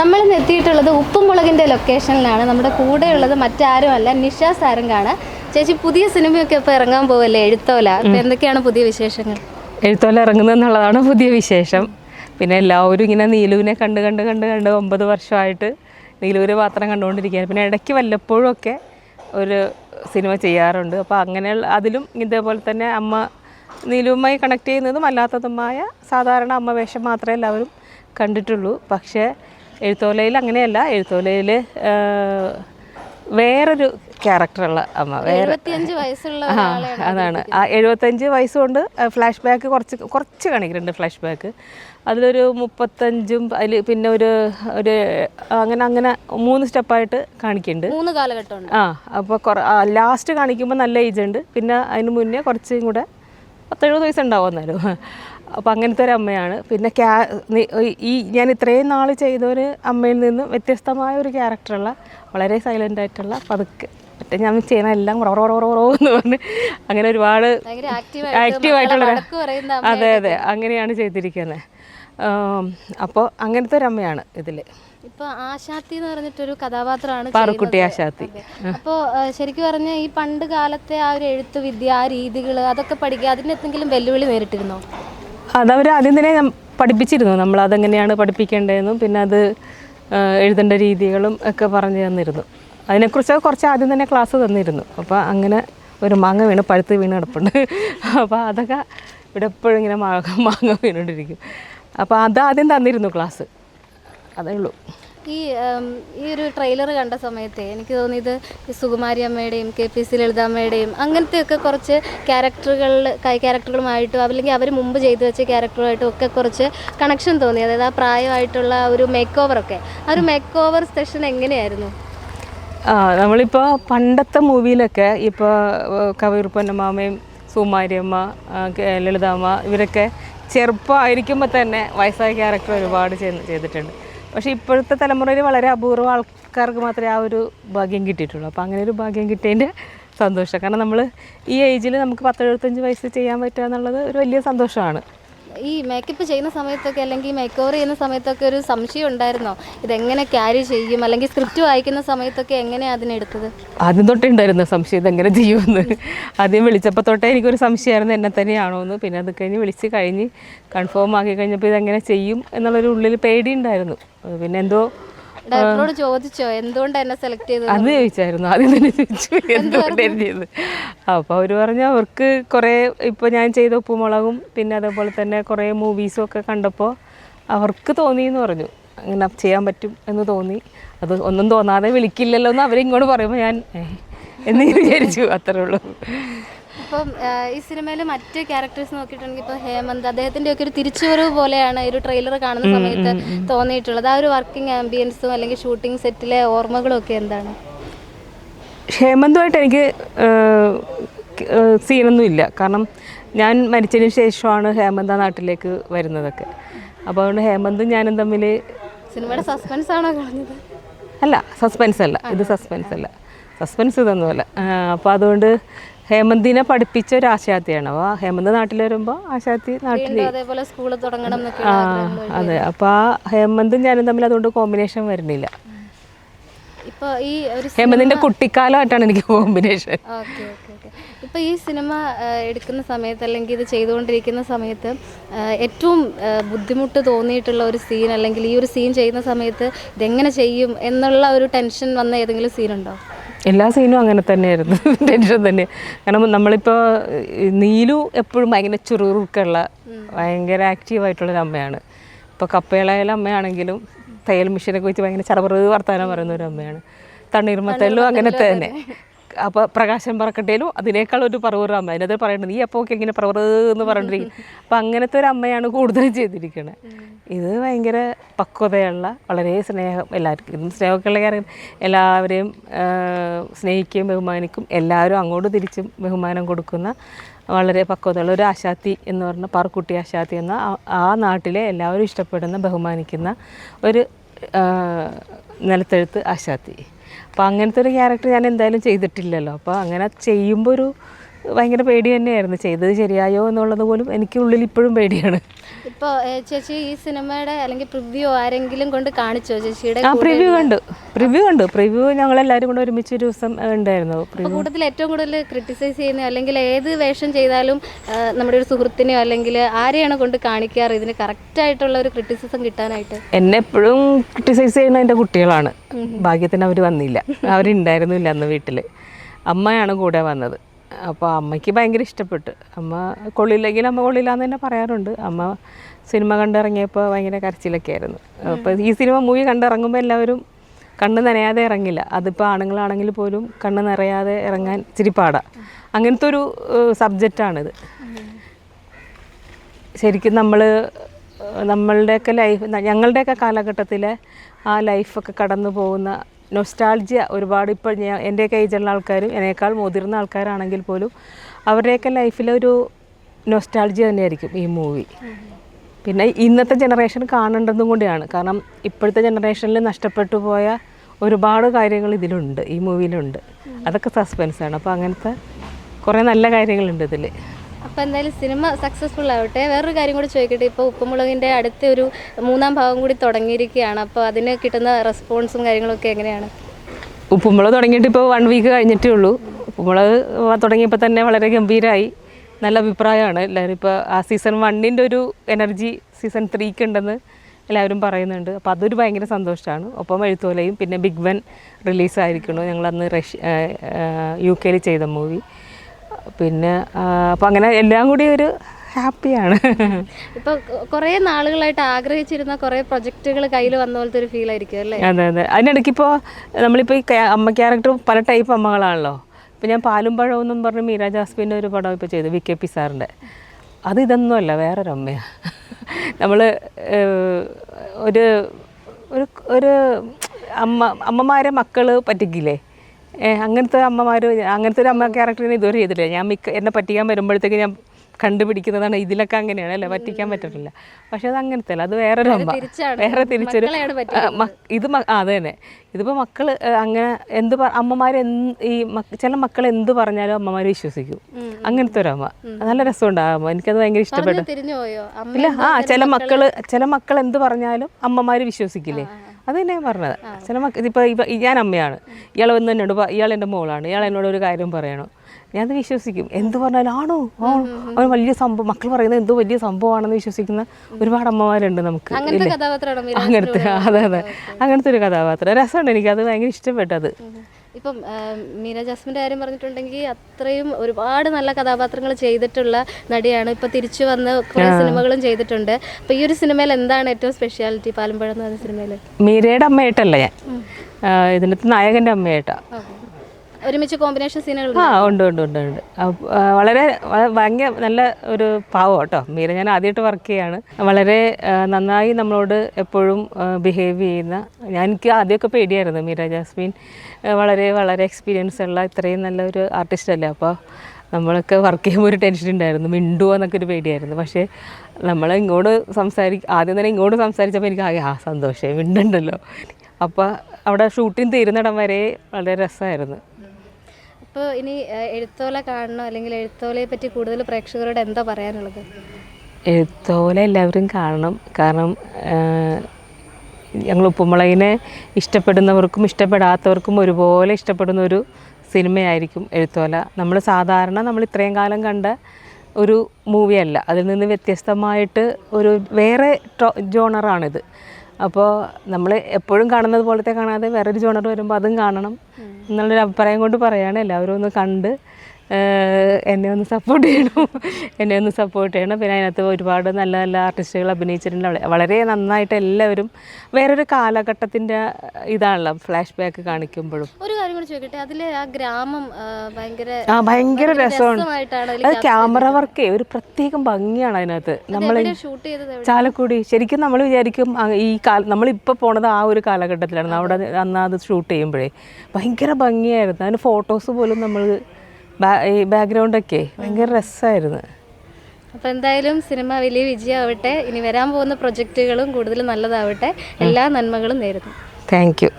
നമ്മൾ ഇന്ന് എത്തിയിട്ടുള്ളത് ഉപ്പുമുളകിന്റെ ലൊക്കേഷനിലാണ് നമ്മുടെ കൂടെയുള്ളത് മറ്റാരുമല്ല നിഷ സാരംഗാണ്. ചേച്ചി പുതിയ സിനിമയൊക്കെ ഇപ്പോൾ ഇറങ്ങാൻ പോവല്ലേ? എഴുത്തോല. എന്തൊക്കെയാണ് പുതിയ വിശേഷങ്ങൾ? എഴുത്തോല ഇറങ്ങുന്നതെന്നുള്ളതാണ് പുതിയ വിശേഷം. പിന്നെ എല്ലാവരും ഇങ്ങനെ നീലുവിനെ കണ്ട് കണ്ട് കണ്ട് കണ്ട് ഒമ്പത് വർഷമായിട്ട് നീലുവിനെ പാത്രം കണ്ടുകൊണ്ടിരിക്കുകയാണ്. പിന്നെ ഇടയ്ക്ക് വല്ലപ്പോഴും ഒക്കെ ഒരു സിനിമ ചെയ്യാറുണ്ട്. അപ്പോൾ അങ്ങനെയുള്ള അതിലും ഇതേപോലെ തന്നെ അമ്മ നീലുവുമായി കണക്ട് ചെയ്യുന്നതും അല്ലാത്തതുമായ സാധാരണ അമ്മ വേഷം മാത്രമേ എല്ലാവരും കണ്ടിട്ടുള്ളൂ. പക്ഷേ എഴുത്തോലയിൽ അങ്ങനെയല്ല എഴുത്തോലയിൽ വേറൊരു ക്യാരക്ടറുള്ള അമ്മ വേറെ വയസ്സുള്ള അതാണ്. ആ എഴുപത്തഞ്ച് വയസ്സുകൊണ്ട് ഫ്ലാഷ് ബാക്ക് കുറച്ച് കുറച്ച് കാണിക്കുന്നുണ്ട് ഫ്ലാഷ് ബാക്ക് അതിലൊരു മുപ്പത്തഞ്ചും അതിൽ പിന്നെ ഒരു ഒരു അങ്ങനെ അങ്ങനെ മൂന്ന് സ്റ്റെപ്പായിട്ട് കാണിക്കുന്നുണ്ട്. മൂന്ന് ആ അപ്പോൾ കുറ ലാസ്റ്റ് കാണിക്കുമ്പോൾ നല്ല ഏജ് ഉണ്ട്. പിന്നെ അതിന് മുന്നേ കുറച്ചും കൂടെ പത്തെഴുപത് വയസ്സുണ്ടാവും എന്നാലും. അപ്പോൾ അങ്ങനത്തെ ഒരു അമ്മയാണ്. പിന്നെ ക്യാ ഈ ഞാൻ ഇത്രയും നാൾ ചെയ്തൊരു അമ്മയിൽ നിന്നും വ്യത്യസ്തമായ ഒരു ക്യാരക്ടറുള്ള വളരെ സൈലന്റ് ആയിട്ടുള്ള പതുക്കെ. മറ്റേ ഞാൻ ചെയ്യണ എല്ലാം റോ റോ റോ എന്ന് പറഞ്ഞ് അങ്ങനെ ഒരുപാട് ഭയങ്കര ആക്റ്റീവ് ആക്റ്റീവ് ആയിട്ടുള്ള ഒരു- വഴക്ക് പറയുന്ന അതെ അതെ. അങ്ങനെയാണ് ചെയ്തിരിക്കുന്നത് അപ്പോൾ അങ്ങനത്തെ ഒരു അമ്മയാണ് ഇതിൽ ഇപ്പൊ ആശാത്തി എന്ന് പറഞ്ഞിട്ടൊരു കഥാപാത്രമാണ് പാറുക്കുട്ടി ആശാത്തി. അപ്പോൾ ശരിക്കും പറഞ്ഞാൽ ഈ പണ്ട് കാലത്തെ ആ ഒരു എഴുത്ത് വിദ്യ ആ രീതികൾ അതൊക്കെ പഠിക്കുക അതിന് എന്തെങ്കിലും വെല്ലുവിളി നേരിട്ടിരുന്നോ? അതവർ ആദ്യം തന്നെ പഠിപ്പിച്ചിരുന്നു. നമ്മൾ അതെങ്ങനെയാണ് പഠിപ്പിക്കേണ്ടതെന്നും പിന്നെ അത് എഴുതേണ്ട രീതികളും ഒക്കെ പറഞ്ഞു തന്നിരുന്നു. അതിനെക്കുറിച്ച് കുറച്ച് ആദ്യം തന്നെ ക്ലാസ് തന്നിരുന്നു. അപ്പോൾ അങ്ങനെ ഒരു മാങ്ങ വീണ് പഴുത്ത് വീണ് കിടപ്പുണ്ട്. അപ്പോൾ അതൊക്കെ ഇവിടെ എപ്പോഴും ഇങ്ങനെ മാങ്ങ മാങ്ങ വീണുകൊണ്ടിരിക്കും അപ്പോൾ അത് ആദ്യം തന്നിരുന്നു ക്ലാസ്. അതേ ഉള്ളൂ. ഈ ഈ ഒരു ട്രെയിലർ കണ്ട സമയത്തെ എനിക്ക് തോന്നിയത് സുകുമാരി അമ്മയുടെയും കെ പി സി ലളിതാമ്മയുടെയും അങ്ങനത്തെയൊക്കെ കുറച്ച് ക്യാരക്ടറുകളിൽ ക്യാരക്ടറുകളുമായിട്ടും അല്ലെങ്കിൽ അവർ മുമ്പ് ചെയ്തു വെച്ച ക്യാരക്ടറുമായിട്ടും ഒക്കെ കുറച്ച് കണക്ഷൻ തോന്നി. അതായത് ആ പ്രായമായിട്ടുള്ള ഒരു മേക്ക് ഓവറൊക്കെ ആ ഒരു മേക്ക് ഓവർ സെഷൻ എങ്ങനെയായിരുന്നു? ആ നമ്മളിപ്പോൾ പണ്ടത്തെ മൂവിയിലൊക്കെ ഇപ്പോൾ കവിയൂർ പൊന്നമാമയും സുമാരിയമ്മ കെ- ലളിതാമ്മ ഇവരൊക്കെ ചെറുപ്പമായിരിക്കുമ്പോൾ തന്നെ വയസ്സായ ക്യാരക്ടർ ഒരുപാട് ചെയ്ത് ചെയ്തിട്ടുണ്ട്. പക്ഷേ ഇപ്പോഴത്തെ തലമുറയിൽ വളരെ അപൂർവ ആൾക്കാർക്ക് മാത്രമേ ആ ഒരു ഭാഗ്യം കിട്ടിയിട്ടുള്ളൂ. അപ്പോൾ അങ്ങനെ ഒരു ഭാഗ്യം കിട്ടിയതിന്റെ സന്തോഷം. കാരണം നമ്മൾ ഈ ഏജിൽ നമുക്ക് പത്തെഴുപത്തഞ്ച് വയസ്സ് ചെയ്യാൻ പറ്റുക എന്നുള്ളത് ഒരു വലിയ സന്തോഷമാണ്. ഈ മേക്കപ്പ് ചെയ്യുന്ന സമയത്തൊക്കെ അല്ലെങ്കിൽ മേക്ക് ഓവർ ചെയ്യുന്ന സമയത്തൊക്കെ ഒരു സംശയം ഉണ്ടായിരുന്നോ? ഇതെങ്ങനെ ക്യാരി ചെയ്യും? അല്ലെങ്കിൽ സ്ക്രിപ്റ്റ് വായിക്കുന്ന സമയത്തൊക്കെ എങ്ങനെയാണ് അതിനെടുത്തത്? ആദ്യം തൊട്ടേ ഉണ്ടായിരുന്നു സംശയം? ഇതെങ്ങനെ ചെയ്യുമെന്ന്? ആദ്യം വിളിച്ചപ്പോൾ തൊട്ടേ എനിക്കൊരു സംശയമായിരുന്നു എന്നെ തന്നെയാണോ എന്ന്. പിന്നെ അത് കഴിഞ്ഞ് വിളിച്ച് കഴിഞ്ഞ് കൺഫേം ആക്കി കഴിഞ്ഞപ്പോൾ ഇതെങ്ങനെ ചെയ്യും എന്നുള്ളൊരു ഉള്ളിൽ പേടി ഉണ്ടായിരുന്നു. പിന്നെ എന്തോ ഡയറക്ടറോട് ചോദിച്ചോ എന്തുകൊണ്ടാണ് എന്നെ സെലക്ട് ചെയ്തത്? അത് ചോദിച്ചായിരുന്നു. ആദ്യം തന്നെ ചോദിച്ചു. എന്തുകൊണ്ടായിരുന്നു ചെയ്തത്? അപ്പോൾ അവർ പറഞ്ഞു അവർക്ക് കുറേ ഇപ്പോൾ ഞാൻ ചെയ്ത ഉപ്പുമുളകും പിന്നെ അതേപോലെ തന്നെ കുറേ മൂവീസും ഒക്കെ കണ്ടപ്പോൾ അവർക്ക് തോന്നി എന്ന് പറഞ്ഞു. അങ്ങനെ ചെയ്യാൻ പറ്റും എന്ന് തോന്നി. അത് ഒന്നും തോന്നാതെ വിളിക്കില്ലല്ലോ എന്ന് അവരിങ്ങോട്ട് പറയുമ്പോൾ ഞാൻ എന്ന് വിചാരിച്ചു. അത്രേ ഉള്ളൂ. അപ്പം ഈ സിനിമയിൽ മറ്റ് ക്യാരക്ടേഴ്സ് നോക്കിയിട്ടുണ്ടെങ്കിൽ ഇപ്പോൾ ഹേമന്ത് അദ്ദേഹത്തിന്റെ ഒക്കെ ഒരു തിരിച്ചുവരവ് പോലെയാണ് ഒരു ട്രെയിലർ കാണുന്ന സമയത്ത് തോന്നിയിട്ടുള്ളത്. ആ ഒരു വർക്കിംഗ് ആംബിയൻസും അല്ലെങ്കിൽ ഷൂട്ടിംഗ് സെറ്റിലെ ഓർമ്മകളും ഒക്കെ എന്താണ്? ഹേമന്തുമായിട്ട് എനിക്ക് സീനൊന്നും ഇല്ല. കാരണം ഞാൻ മരിച്ചതിന് ശേഷമാണ് ഹേമന്ത് ആ നാട്ടിലേക്ക് വരുന്നതൊക്കെ. അപ്പോൾ അതുകൊണ്ട് ഹേമന്തും ഞാനും തമ്മിൽ സിനിമയുടെ സസ്പെൻസ് ആണോ കളഞ്ഞത്? അല്ല സസ്പെൻസ് അല്ല. ഇത് സസ്പെൻസ് അല്ല. സസ്പെൻസ് ഇതൊന്നുമല്ല. അപ്പോൾ അതുകൊണ്ട് ഹേമന്തിനെ പഠിപ്പിച്ച ഒരു ആശാത്തിയാണ് അപ്പോൾ ഹേമന്ത് നാട്ടിൽ വരുമ്പോൾ ആശാത്തി നാട്ടിൽ അതേപോലെ സ്കൂൾ തുടങ്ങണം ആ അതെ. അപ്പോൾ ആ ഹേമന്തും ഞാനും തമ്മിൽ അതുകൊണ്ട് കോമ്പിനേഷൻ വരുന്നില്ല. ഇപ്പോൾ ഈ ഒരു ഹേമന്തിന്റെ കുട്ടിക്കാലമായിട്ടാണ് എനിക്ക് കോമ്പിനേഷൻ. Okay okay okay. ഇപ്പോൾ ഈ സിനിമ എടുക്കുന്ന സമയത്ത് അല്ലെങ്കിൽ ഇത് ചെയ്തുകൊണ്ടിരിക്കുന്ന സമയത്ത് ഏറ്റവും ബുദ്ധിമുട്ട് തോന്നിയിട്ടുള്ള ഒരു സീൻ അല്ലെങ്കിൽ ഈ ഒരു സീൻ ചെയ്യുന്ന സമയത്ത് ഇതെങ്ങനെ ചെയ്യും എന്നുള്ള ഒരു ടെൻഷൻ വന്ന ഏതെങ്കിലും സീനുണ്ടോ എല്ലാ സീനും അങ്ങനെ തന്നെയായിരുന്നു. ടെൻഷൻ തന്നെ. കാരണം നമ്മളിപ്പോൾ നീലു എപ്പോഴും ഭയങ്കര ചുറുറുക്കുള്ള ഭയങ്കര ആക്റ്റീവായിട്ടുള്ളൊരു അമ്മയാണ്. ഇപ്പോൾ കപ്പയിളയിലെ അമ്മയാണെങ്കിലും തയ്യൽ മെഷീനൊക്കെ വെച്ച് ഭയങ്കര ചടപറ് വർത്താനം പറയുന്ന ഒരു അമ്മയാണ് തണ്ണീർമത്തലിലും അങ്ങനെ തന്നെ അപ്പോൾ പ്രകാശം പറക്കട്ടേലും അതിനേക്കാൾ ഒരു പറവൂർ അമ്മ. അതിനകത്ത് പറയുന്നത് നീ അപ്പോൾ ഇങ്ങനെ പറവറ് എന്ന് പറഞ്ഞിരിക്കും അപ്പം അങ്ങനത്തെ ഒരു അമ്മയാണ് കൂടുതലും ചെയ്തിരിക്കുന്നത് ഇത് ഭയങ്കര പക്വതയുള്ള വളരെ സ്നേഹം എല്ലാവർക്കും സ്നേഹമൊക്കെ ഉള്ള കാര്യം. എല്ലാവരെയും സ്നേഹിക്കുകയും ബഹുമാനിക്കും. എല്ലാവരും അങ്ങോട്ട് തിരിച്ചും ബഹുമാനം കൊടുക്കുന്ന വളരെ പക്വതയുള്ള ഒരു ആശാത്തി എന്ന് പറഞ്ഞ പാർക്കുട്ടി ആശാത്തി എന്ന ആ- നാട്ടിലെ എല്ലാവരും ഇഷ്ടപ്പെടുന്ന ബഹുമാനിക്കുന്ന ഒരു നിലത്തെഴുത്ത് ആശാത്തി. അപ്പോൾ അങ്ങനത്തെ ഒരു ക്യാരക്ടർ ഞാൻ എന്തായാലും ചെയ്തിട്ടില്ലല്ലോ. അപ്പോൾ അങ്ങനെ ചെയ്യുമ്പോൾ ഒരു ഭയങ്കര പേടി തന്നെയായിരുന്നു. ചെയ്തത് ശരിയായോ എന്നുള്ളത് പോലും എനിക്ക് ഉള്ളിൽ ഇപ്പോഴും പേടിയാണ്. ഇപ്പൊ ചേച്ചി ഈ സിനിമയുടെ അല്ലെങ്കിൽ പ്രിവ്യൂ ആരെങ്കിലും കൊണ്ട് കാണിച്ചോ ചേച്ചിയുടെ ആ പ്രിവ്യൂ കണ്ടു. പ്രിവ്യൂ കണ്ടു. പ്രിവ്യൂ ഞങ്ങളെല്ലാവരും കൂടെ ഒരുമിച്ച് ഒരു ദിവസം ഉണ്ടായിരുന്നു. കൂട്ടത്തിൽ ഏറ്റവും കൂടുതൽ ക്രിട്ടിസൈസ് ചെയ്യുന്ന അല്ലെങ്കിൽ ഏത് വേഷം ചെയ്താലും നമ്മുടെ ഒരു സുഹൃത്തിനെയോ അല്ലെങ്കിൽ ആരെയാണ് കൊണ്ട് കാണിക്കാറ് ഇതിന് കറക്റ്റ് ആയിട്ടുള്ള ഒരു ക്രിട്ടിസിസം കിട്ടാനായിട്ട്? എന്നെ എപ്പോഴും ക്രിട്ടിസൈസ് ചെയ്യുന്ന എന്റെ കുട്ടികളാണ്. ഭാഗ്യത്തിന് അവർ വന്നില്ല. അവരുണ്ടായിരുന്നില്ല അന്ന് വീട്ടിൽ അമ്മയാണ് കൂടെ വന്നത്. അപ്പോൾ അമ്മയ്ക്ക് ഭയങ്കര ഇഷ്ടപ്പെട്ടു. അമ്മ കൊള്ളില്ലെങ്കിൽ അമ്മ കൊള്ളില്ല എന്ന് തന്നെ പറയാറുണ്ട്. അമ്മ സിനിമ കണ്ടിറങ്ങിയപ്പോൾ ഭയങ്കര കരച്ചിലൊക്കെ ആയിരുന്നു. അപ്പോൾ ഈ സിനിമ മൂവി കണ്ടിറങ്ങുമ്പോൾ എല്ലാവരും കണ്ണ് നനയാതെ ഇറങ്ങില്ല. അതിപ്പോൾ ആണുങ്ങളാണെങ്കിൽ പോലും കണ്ണ് നിറയാതെ ഇറങ്ങാൻ ഇച്ചിരി പാടാ. അങ്ങനത്തെ ഒരു സബ്ജക്റ്റാണിത് ശരിക്കും നമ്മൾ നമ്മളുടെയൊക്കെ ലൈഫ് ഞങ്ങളുടെയൊക്കെ കാലഘട്ടത്തിലെ ആ ലൈഫൊക്കെ കടന്നു പോകുന്ന നൊസ്റ്റാൾജിയ ഒരുപാട് ഇപ്പോൾ ഞാൻ എന്റെയൊക്കെ ഏജുള്ള ആൾക്കാരും എന്നേക്കാൾ മുതിർന്ന ആൾക്കാരാണെങ്കിൽ പോലും അവരുടെയൊക്കെ ലൈഫിലൊരു നൊസ്റ്റാൾജിയ തന്നെയായിരിക്കും ഈ മൂവി പിന്നെ ഇന്നത്തെ ജനറേഷൻ കാണേണ്ടതും കൂടിയാണ്. കാരണം ഇപ്പോഴത്തെ ജനറേഷനിൽ നഷ്ടപ്പെട്ടു പോയ ഒരുപാട് കാര്യങ്ങൾ ഇതിലുണ്ട് ഈ മൂവിയിലുണ്ട് അതൊക്കെ സസ്പെൻസാണ് അപ്പോൾ അങ്ങനത്തെ കുറേ നല്ല കാര്യങ്ങളുണ്ട് ഇതിൽ അപ്പൊ എന്തായാലും സിനിമ സക്സസ്ഫുൾ ആവട്ടെ. വേറൊരു കാര്യം കൂടി ചോദിക്കട്ടെ. ഇപ്പോൾ ഉപ്പുമുളകിന്റെ അടുത്ത ഒരു മൂന്നാം ഭാഗം കൂടി തുടങ്ങിയിരിക്കുകയാണ്. അപ്പോൾ അതിന് കിട്ടുന്ന റെസ്പോൺസും കാര്യങ്ങളൊക്കെ എങ്ങനെയാണ്? ഉപ്പുമുളക് തുടങ്ങിയിട്ട് ഇപ്പോൾ വൺ വീക്ക് കഴിഞ്ഞിട്ടേ ഉള്ളൂ. ഉപ്പുമുളക് തുടങ്ങിയപ്പോൾ തന്നെ വളരെ ഗംഭീരമായി നല്ല അഭിപ്രായമാണ്. എല്ലാവരും ഇപ്പോൾ ആ സീസൺ വണ്ണിന്റെ ഒരു എനർജി സീസൺ ത്രീക്ക് ഉണ്ടെന്ന് എല്ലാവരും പറയുന്നുണ്ട്. അപ്പോൾ അതൊരു ഭയങ്കര സന്തോഷമാണ് ഒപ്പം എഴുത്തോലയും പിന്നെ ബിഗ് വൻ റിലീസായിരിക്കണു ഞങ്ങളന്ന് റഷ്യ യു കെയിൽ ചെയ്ത മൂവി പിന്നെ അപ്പം അങ്ങനെ എല്ലാം കൂടി ഒരു ഹാപ്പിയാണ്. ഇപ്പോൾ കുറേ നാളുകളായിട്ട് ആഗ്രഹിച്ചിരുന്ന കുറേ പ്രൊജക്റ്റുകൾ കയ്യിൽ വന്ന പോലത്തെ ഒരു ഫീൽ ആയിരിക്കും അല്ലേ? അതെ അതെ. അതിനിടയ്ക്ക് ഇപ്പോൾ നമ്മളിപ്പോൾ ഈ അമ്മ ക്യാരക്ടർ പല ടൈപ്പ് അമ്മകളാണല്ലോ. ഇപ്പം ഞാൻ പാലും പഴവും എന്നും പറഞ്ഞ് മീര ജാസ്മിന്റെ ഒരു പടം ഇപ്പോൾ ചെയ്തു വി കെ പി സാറിന്റെ അത് ഇതൊന്നുമല്ല വേറൊരു അമ്മയാണ് നമ്മൾ ഒരു ഒരു ഒരു അമ്മ അമ്മമാരെ മക്കൾ പറ്റിക്കില്ലേ? അങ്ങനത്തെ അമ്മമാർ അങ്ങനത്തെ ഒരു അമ്മ ക്യാരക്ടറിനെ ഇതുവരെ ചെയ്തില്ല ഞാൻ മിക്ക എന്നെ പറ്റിക്കാൻ വരുമ്പോഴത്തേക്ക് ഞാൻ കണ്ടുപിടിക്കുന്നതാണ് ഇതിലൊക്കെ അങ്ങനെയാണ് അല്ലേ? പറ്റിക്കാൻ പറ്റത്തില്ല. പക്ഷെ അത് അങ്ങനത്തെ അല്ല അത് വേറൊരു അമ്മ. വേറെ തിരിച്ചൊരു ഇത് അത് തന്നെ. ഇതിപ്പോൾ മക്കൾ അങ്ങനെ എന്ത് അമ്മമാർ ഈ ചില മക്കൾ എന്ത് പറഞ്ഞാലും അമ്മമാർ വിശ്വസിക്കും. അങ്ങനത്തെ ഒരു അമ്മ. നല്ല രസമുണ്ട് ആ അമ്മ. എനിക്കത് ഭയങ്കര ഇഷ്ടപ്പെട്ടു. ഇല്ല ആ ചില മക്കൾ? ചില മക്കൾ എന്ത് പറഞ്ഞാലും അമ്മമാര് വിശ്വസിക്കില്ലേ? അത് തന്നെ ഞാൻ പറഞ്ഞത്. ചില മക്ക ഇപ്പോൾ ഇപ്പം ഞാൻ അമ്മയാണ്. ഇയാൾ വന്ന് എന്നോട് ഇയാൾ എന്റെ മോളാണ്. ഇയാൾ എന്നോട് ഒരു കാര്യം പറയണോ. ഞാനത് വിശ്വസിക്കും. എന്ത് പറഞ്ഞാലും ആണോ? ആ അവൻ വലിയ സംഭവം മക്കൾ പറയുന്നത് എന്തോ വലിയ സംഭവമാണെന്ന് വിശ്വസിക്കുന്ന ഒരുപാട് അമ്മമാരുണ്ട് നമുക്ക്? അങ്ങനത്തെ അതെ അതെ. അങ്ങനത്തെ ഒരു കഥാപാത്രം. രസമുണ്ട് എനിക്ക്. അത് ഭയങ്കര ഇഷ്ടപ്പെട്ടത്. ഇപ്പം മീന ജാസ്മിന്റെ കാര്യം പറഞ്ഞിട്ടുണ്ടെങ്കിൽ അത്രയും ഒരുപാട് നല്ല കഥാപാത്രങ്ങൾ ചെയ്തിട്ടുള്ള നടിയാണ്. ഇപ്പം തിരിച്ചു വന്ന് കുറേ സിനിമകളും ചെയ്തിട്ടുണ്ട്. അപ്പം ഈ ഒരു സിനിമയിൽ എന്താണ് ഏറ്റവും സ്പെഷ്യാലിറ്റി പാലമ്പഴം എന്ന് പറഞ്ഞ സിനിമയിൽ മീരയുടെ അമ്മയായിട്ടല്ല ഞാൻ. ഇതിനകത്ത് നായകന്റെ അമ്മയായിട്ടാ. ഒരുമിച്ച് കോമ്പിനേഷൻ സീനുകൾ ആ ഉണ്ട് ഉണ്ട് ഉണ്ട് ഉണ്ട്. വളരെ ഭയങ്കര നല്ല ഒരു പാവം കേട്ടോ. മീര ഞാൻ ആദ്യമായിട്ട് വർക്ക് ചെയ്യാണ്. വളരെ നന്നായി നമ്മളോട് എപ്പോഴും ബിഹേവ് ചെയ്യുന്ന ഞാൻ എനിക്ക് ആദ്യമൊക്കെ പേടിയായിരുന്നു മീര ജാസ്മിൻ വളരെ വളരെ എക്സ്പീരിയൻസ് ഉള്ള ഇത്രയും നല്ലൊരു ആർട്ടിസ്റ്റ് അല്ലേ. അപ്പോൾ നമ്മളൊക്കെ വർക്ക് ചെയ്യുമ്പോൾ ഒരു ടെൻഷൻ ഉണ്ടായിരുന്നു. മിണ്ടുവോ എന്നൊക്കെ ഒരു പേടിയായിരുന്നു. പക്ഷേ നമ്മൾ ഇങ്ങോട്ട് സംസാരി ആദ്യം തന്നെ ഇങ്ങോട്ട് സംസാരിച്ചപ്പോൾ എനിക്ക് ആകെ ആ സന്തോഷമായി. മിണ്ടുണ്ടല്ലോ. അപ്പോൾ അവിടെ ഷൂട്ടിംഗ് തീരുന്നിടം വരെ വളരെ രസമായിരുന്നു. അപ്പോൾ ഇനി എഴുത്തോല കാണണോ? അല്ലെങ്കിൽ എഴുത്തോലയെ പറ്റി കൂടുതൽ പ്രേക്ഷകരോട് എന്താ പറയാനുള്ളത്? എഴുത്തോല എല്ലാവരും കാണണം. കാരണം ഞങ്ങൾ ഉപ്പുമുളകിനെ ഇഷ്ടപ്പെടുന്നവർക്കും ഇഷ്ടപ്പെടാത്തവർക്കും ഒരുപോലെ ഇഷ്ടപ്പെടുന്ന ഒരു സിനിമയായിരിക്കും എഴുത്തോല. നമ്മൾ സാധാരണ നമ്മൾ ഇത്രയും കാലം കണ്ട ഒരു മൂവിയല്ല. അതിൽ നിന്ന് വ്യത്യസ്തമായിട്ട് ഒരു വേറെ ജോണറാണിത്. അപ്പോൾ നമ്മൾ എപ്പോഴും കാണുന്നത് പോലത്തെ കാണാതെ വേറൊരു ജോണർ വരുമ്പോൾ അതും കാണണം എന്നുള്ളൊരു അഭിപ്രായം കൊണ്ട് പറയുകയാണ് എല്ലാവരും ഒന്ന് കണ്ട് എന്നെ ഒന്ന് സപ്പോർട്ട് ചെയ്യണം. എന്നെ ഒന്ന് സപ്പോർട്ട് ചെയ്യണം. പിന്നെ അതിനകത്ത് ഒരുപാട് നല്ല നല്ല ആർട്ടിസ്റ്റുകൾ അഭിനയിച്ചിട്ടുണ്ട്. വള- വളരെ നന്നായിട്ട് എല്ലാവരും വേറൊരു കാലഘട്ടത്തിന്റെ ഇതാണല്ലോ ഫ്ലാഷ് ബാക്ക് കാണിക്കുമ്പോഴും. ഒരു കാര്യം കൂടി ചോദിക്കട്ടെ? അതിലെ ആ ഗ്രാമം ഭയങ്കര ആ ഭയങ്കര രസമാണ്. അത് ക്യാമറ വർക്കേ ഒരു പ്രത്യേകം ഭംഗിയാണ് അതിനകത്ത്. നമ്മൾ? ചാലക്കുടി ശരിക്കും നമ്മൾ വിചാരിക്കും ഈ കാല നമ്മളിപ്പോൾ പോണത് ആ ഒരു കാലഘട്ടത്തിലാണ്. അവിടെ അന്ന് അത് ഷൂട്ട് ചെയ്യുമ്പോഴേ. ഭയങ്കര ഭംഗിയായിരുന്നു. അതിന് ഫോട്ടോസ് പോലും നമ്മൾ ഈ ബാക്ക്ഗ്രൗണ്ടൊക്കെ ഭയങ്കര രസമായിരുന്നു അപ്പോൾ എന്തായാലും സിനിമ വലിയ വിജയമാവട്ടെ. ഇനി വരാൻ പോകുന്ന പ്രൊജക്റ്റുകളും കൂടുതൽ നല്ലതാവട്ടെ. എല്ലാ നന്മകളും നേരുന്നു. Thank you